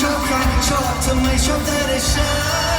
ชอบใครชอบทำไมชอบเธอได้ฉัน